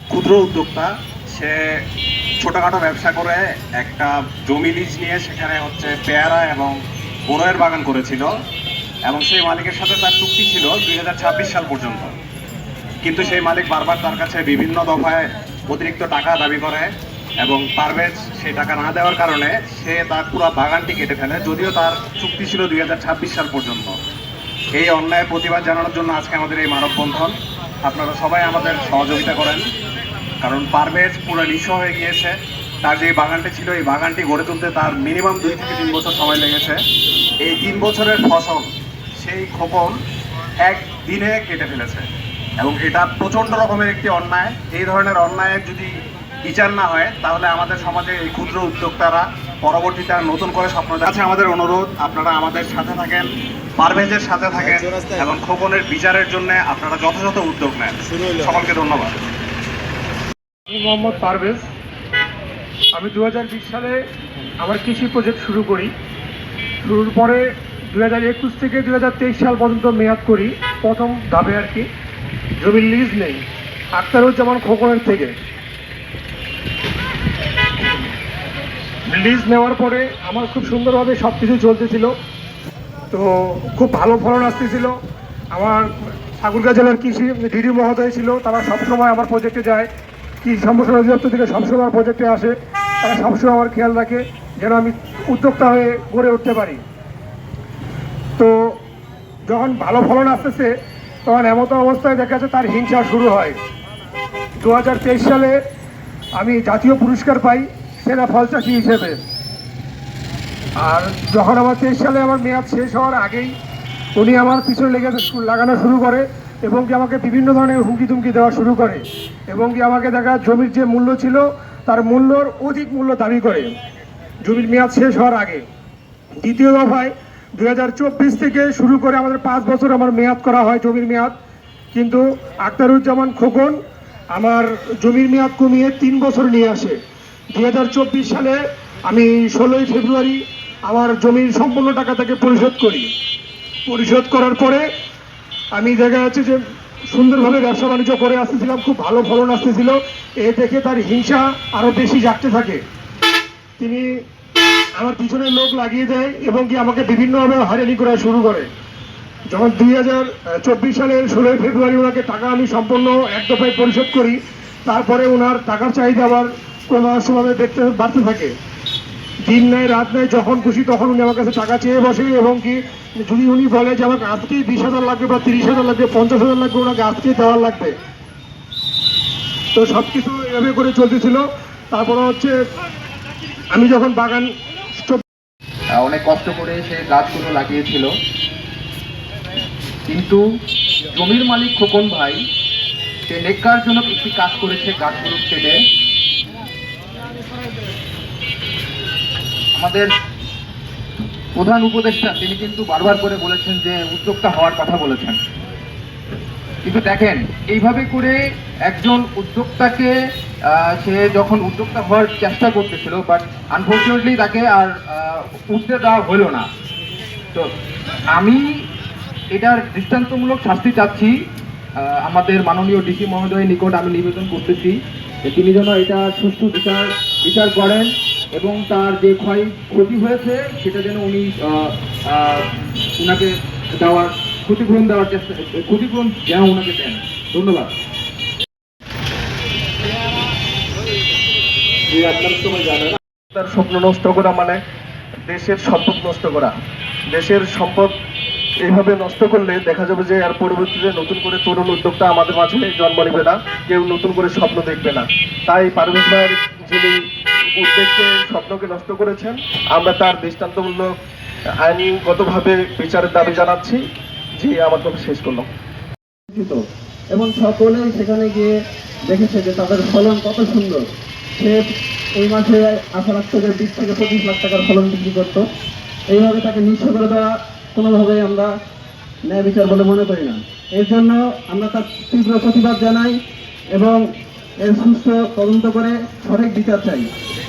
ক্ষুদ্র উদ্যোক্তা, সে ছোটখাটো ব্যবসা করে একটা জমি লিজ নিয়ে সেখানে হচ্ছে পেয়ারা এবং বড়য়ের বাগান করেছিল এবং সেই মালিকের সাথে তার চুক্তি ছিল দুই হাজার ছাব্বিশ সাল পর্যন্ত। কিন্তু সেই মালিক বারবার তার কাছে বিভিন্ন দফায় অতিরিক্ত টাকা দাবি করে এবং পারভেজ সেই টাকা না দেওয়ার কারণে সে তার পুরো বাগানটি কেটে ফেলে, যদিও তার চুক্তি ছিল দুই হাজার ছাব্বিশ সাল পর্যন্ত। এই অন্যায়ের প্রতিবাদ জানানোর জন্য আজকে আমাদের এই মানববন্ধন। আপনারা সবাই আমাদের সহযোগিতা করেন, কারণ পারভেজ পুরো নিঃস্ব হয়ে গিয়েছে। তার যে বাগানটি ছিল, এই বাগানটি গড়ে তুলতে তার মিনিমাম দুই থেকে তিন বছর সময় লেগেছে। এই তিন বছরের ফসল, সেই খোপন এক দিনে কেটে ফেলেছে। এবং এটা প্রচণ্ড রকমের একটি অন্যায়। এই ধরনের অন্যায়ের যদি বিচার না হয়, তাহলে আমাদের সমাজে এই ক্ষুদ্র উদ্যোক্তারা পরবর্তীতে আর নতুন করে স্বপ্ন আছে আমাদের অনুরোধ। আপনারা আমাদের সাথে থাকেন পারভেজের সাথে থাকেন এবং খোকনের বিচারের জন্য আপনারা যথাযথ উদ্যোগ নেন। সকলকে ধন্যবাদ। আমি মোহাম্মদ পারভেজ। আমি দুই হাজার বিশ সালে আমার কৃষি প্রজেক্ট শুরু করি। শুরুর পরে দু হাজার একুশ থেকে দুই হাজার তেইশ সাল পর্যন্ত মেয়াদ করি। প্রথম ধাপে আর কি। জমির লিজ নেই। আখতারুজ্জামান খোকনের থেকে। লিজ নেওয়ার পরে আমার খুব সুন্দরভাবে সব কিছু চলতেছিল। তো খুব ভালো ফলন আসতেছিল। আমার ঠাকুরগাঁ জেলার কৃষি ডিডি মহোদয় ছিল, তারা সবসময় আমার প্রজেক্টে যায়। কৃষি সম্প্রসারণ অধিদপ্তর থেকে সবসময় আমার প্রজেক্টে আসে। তারা সবসময় আমার খেয়াল রাখে যেন আমি উদ্যোক্তা হয়ে গড়ে উঠতে পারি। তো যখন ভালো ফলন আসতেছে, তখন এমতো অবস্থায় দেখা যাচ্ছে তার হিংসা শুরু হয়। দু হাজার তেইশ সালে আমি জাতীয় পুরস্কার পাই। সেরা ফল চাষি হিসেবে। আর যখন আমার তেইশ সালে আমার মেয়াদ শেষ হওয়ার আগেই উনি আমার পিছনে লেগে লাগানো শুরু করে এবং কি আমাকে বিভিন্ন ধরনের হুমকি তুমকি দেওয়া শুরু করে এবং কি আমাকে দেখা জমির যে মূল্য ছিল, তার মূল্যর অধিক মূল্য দাবি করে। জমির মেয়াদ শেষ হওয়ার আগে। দ্বিতীয় দফায় হাজার চব্বিশ থেকে শুরু করে আমাদের পাঁচ বছর আমার মেয়াদ করা হয় জমির মেয়াদ। কিন্তু আক্তারুজ্জামান খোকন আমার জমির মেয়াদ কমিয়ে তিন বছর নিয়ে আসে। দুই হাজার চব্বিশ সালে আমি ষোলোই ফেব্রুয়ারি আমার জমির সম্পূর্ণ টাকা তাকে পরিশোধ করি। পরিশোধ করার পরে আমি দেখা যাচ্ছে যে সুন্দরভাবে ব্যবসা বাণিজ্য করে আসতেছিলাম, খুব ভালো ফলন আসতেছিল। এ দেখে তার হিংসা আরও বেশি জাগতে থাকে। তিনি আমার পিছনে লোক লাগিয়ে দেয় এবং কি আমাকে বিভিন্নভাবে হয়রানি করা শুরু করে। যখন দুই হাজার চব্বিশ সালের ষোলোই ফেব্রুয়ারি ওনাকে টাকা আমি সম্পূর্ণ এক দফায় পরিশোধ করি, তারপরে ওনার টাকার চাহিদা আবার ক্রমাগতভাবে দেখতে বাড়তে থাকে। দিন নেয়, রাত নেয়, যখন খুশি তখন উনি আমার কাছে টাকা চেয়ে বসে এবং কি যদি উনি বলে যে আমাকে আজকেই বিশ হাজার লাগবে বা তিরিশ হাজার লাগবে, পঞ্চাশ হাজার লাগবে, ওনাকে আজকেই দেওয়ার লাগবে। তো সব কিছু এভাবে করে চলতেছিল। তারপরে হচ্ছে আমি যখন বাগান অনেক কষ্ট করে সে গাছগুলো লাগিয়েছিল। কিন্তু জমির মালিক খোকন ভাই, সে নেককারজনক একটি কাজ করেছে গাছগুলো কেটে। আমাদের প্রধান উপদেষ্টা, তিনি কিন্তু বারবার করে বলেছেন যে উদ্যোক্তা হওয়ার কথা বলেছেন। কিন্তু দেখেন, এইভাবে করে একজন উদ্যোক্তাকে সে যখন উদ্যোক্তা হওয়ার চেষ্টা করতেছিল বাট আনফর্চুনেটলি তাকে আর উঠতে দেওয়া হলো না। তো আমি এটার দৃষ্টান্তমূলক শাস্তি চাচ্ছি আমাদের মাননীয় ডিসি মহোদয়ের নিকট আমি নিবেদন করতেছি তিনি যেন এটা সুষ্ঠু বিচার বিচার করেন। এবং তার যে ক্ষয় ক্ষতি হয়েছে, সেটা যেন উনি উনাকে দেওয়ার ক্ষতিপূরণ দেওয়ার চেষ্টা, ক্ষতিপূরণ যেন ওনাকে দেন। ধন্যবাদ। তার স্বপ্ন নষ্ট করা মানে দেশের সম্পদ নষ্ট করা। দেশের সম্পদ এইভাবে নষ্ট করলে দেখা যাবে যে আর পরবর্তীতে নতুন করে তরুণ উদ্যোক্তা আমাদের মাঝে জন্ম নেবে না, কেউ নতুন করে স্বপ্ন দেখবে না। তাই পারভেজ ভাইয়ের যিনি উদ্যোগকে স্বপ্নকে নষ্ট করেছেন। আমরা তার দৃষ্টান্তমূলক আইনগতভাবে বিচারের দাবি জানাচ্ছি যে আমার কথা শেষ পরিচিত এবং সকলেই সেখানে গিয়ে দেখেছে যে তাদের ফলন কত সুন্দর। সে এই মাসে আশা রাখতো যে বিশ থেকে পঁচিশ লাখ টাকার ফলন বিক্রি করতো। এইভাবে তাকে নিঃস্ব করে দেওয়া কোনোভাবেই আমরা ন্যায় বিচার বলে মনে করি না। এর জন্য আমরা তার তীব্র প্রতিবাদ জানাই এবং এর সুস্থ তদন্ত করে সঠিক বিচার চাই।